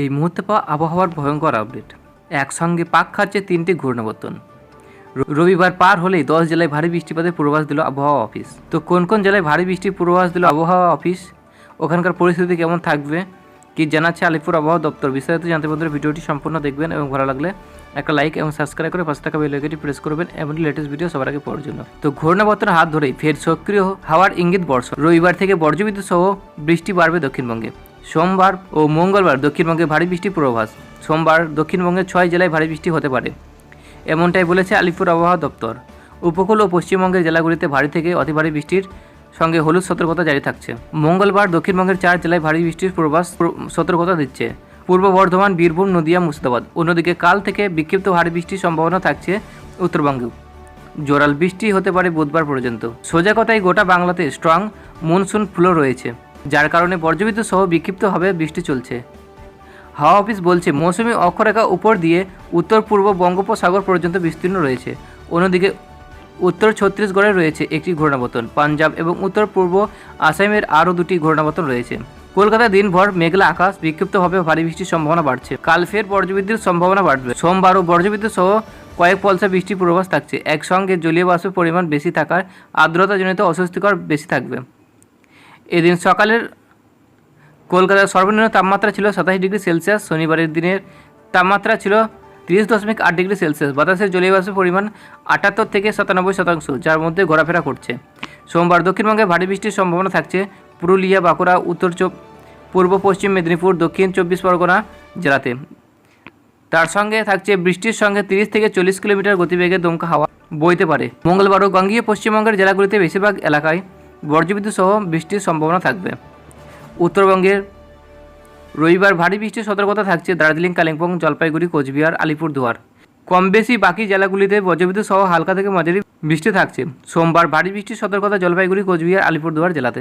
এই মুহূর্তে পাওয়া আবহাওয়ার ভয়ঙ্কর আপডেট একসঙ্গে পাক খাচ্ছে তিনটি ঘূর্ণাবর্তন। রবিবার পার হলেই দশ জেলায় ভারী বৃষ্টিপাতের পূর্বাভাস দিল আবহাওয়া অফিস। তো কোন কোন জেলায় ভারী বৃষ্টির পূর্বাভাস দিল আবহাওয়া অফিস? ওখানকার পরিস্থিতি কেমন থাকবে? কি জানাচ্ছে আলিপুর আবহাওয়া দপ্তর? বিস্তারিত জানতে বন্ধুরা ভিডিওটি সম্পূর্ণ দেখবেন এবং ভালো লাগলে একটা লাইক এবং সাবস্ক্রাইব করে পাশে থাকা বেল আইকনটি প্রেস করবেন এবং লেটেস্ট ভিডিও সবার আগে পাওয়ার জন্য। তো ঘূর্ণাবর্তনের হাত ধরেই ফের সক্রিয় হাওয়ার ইঙ্গিত বর্ষণ। রবিবার থেকে বজ্রবিদ্যুৎ সহ বৃষ্টি বাড়বে দক্ষিণবঙ্গে। সোমবার ও মঙ্গলবার দক্ষিণবঙ্গে ভারী বৃষ্টির পূর্বাভাস। সোমবার দক্ষিণবঙ্গের ছয় জেলায় ভারী বৃষ্টি হতে পারে। এমনটাই বলেছে আলিপুর আবহাওয়া দপ্তর। উপকূল ও পশ্চিমবঙ্গের জেলাগুলিতে ভারী থেকে অতি ভারী বৃষ্টির সঙ্গে হলুদ সতর্কতা জারি থাকছে। মঙ্গলবার দক্ষিণবঙ্গের চার জেলায় ভারী বৃষ্টির পূর্বাভাস সতর্কতা দিচ্ছে। পূর্ব বর্ধমান, বীরভূম, নদিয়া, মুর্শিদাবাদ। অন্যদিকে কাল থেকে বিক্ষিপ্ত ভারী বৃষ্টির সম্ভাবনা থাকছে উত্তরবঙ্গেও। জোরাল বৃষ্টি হতে পারে বুধবার পর্যন্ত। সোজা কথায় গোটা বাংলাতে স্ট্রং মনসুন ফ্লো রয়েছে। যার কারণে বজ্রবিদ্যুৎ সহ বিক্ষিপ্তভাবে বৃষ্টি চলছে। হাওয়া অফিস বলছে, মৌসুমি অক্ষরেখা উপর দিয়ে উত্তর পূর্ব বঙ্গোপসাগর পর্যন্ত বিস্তীর্ণ রয়েছে। অন্যদিকে উত্তর ছত্তিশগড়ে রয়েছে একটি ঘূর্ণাবর্তন। পাঞ্জাব এবং উত্তর পূর্ব আসামের আরও দুটি ঘূর্ণাবর্তন রয়েছে। কলকাতায় দিনভর মেঘলা আকাশ বিক্ষিপ্তভাবে ভারী বৃষ্টির সম্ভাবনা বাড়ছে। কাল ফের বজ্রবিদ্যুৎ সম্ভাবনা বাড়বে। সোমবারও বজ্রবিদ্যুৎ সহ কয়েক পলসা বৃষ্টির পূর্বাভাস থাকছে। একসঙ্গে জলীয় বাষ্পের পরিমাণ বেশি থাকার আর্দ্রতাজনিত অস্বস্তিকর বেশি থাকবে। এদিন সকালের কলকাতার সর্বনিম্ন তাপমাত্রা ছিল সাতাশ ডিগ্রি সেলসিয়াস, শনিবারের দিনের তাপমাত্রা ছিল তিরিশ দশমিক আট ডিগ্রি সেলসিয়াস। বাতাসের জলীয় বাষ্পের পরিমাণ আটাত্তর থেকে সাতানব্বই শতাংশ, যার মধ্যে ঘোরাফেরা করছে। সোমবার দক্ষিণবঙ্গে ভারী বৃষ্টির সম্ভাবনা থাকছে। পুরুলিয়া, বাঁকুড়া, উত্তর পূর্ব পশ্চিম মেদিনীপুর, দক্ষিণ চব্বিশ পরগনা জেলাতে। তার সঙ্গে থাকছে বৃষ্টির সঙ্গে তিরিশ থেকে চল্লিশ কিলোমিটার গতিবেগে দমকা হাওয়া বইতে পারে। মঙ্গলবারও গঙ্গীয় পশ্চিমবঙ্গের জেলাগুলিতে বেশিরভাগ এলাকায় বজ্রবিদ্যুৎ সহ বৃষ্টির সম্ভাবনা থাকবে। উত্তরবঙ্গের রবিবার ভারী বৃষ্টির সতর্কতা থাকছে দার্জিলিং, কালিম্পং, জলপাইগুড়ি, কোচবিহার, আলিপুরদুয়ার। কম বেশি বাকি জেলাগুলিতে বজ্রবিদ্যুৎ সহ হালকা থেকে মাঝারি বৃষ্টি থাকছে। সোমবার ভারী বৃষ্টির সতর্কতা জলপাইগুড়ি, কোচবিহার, আলিপুরদুয়ার জেলাতে।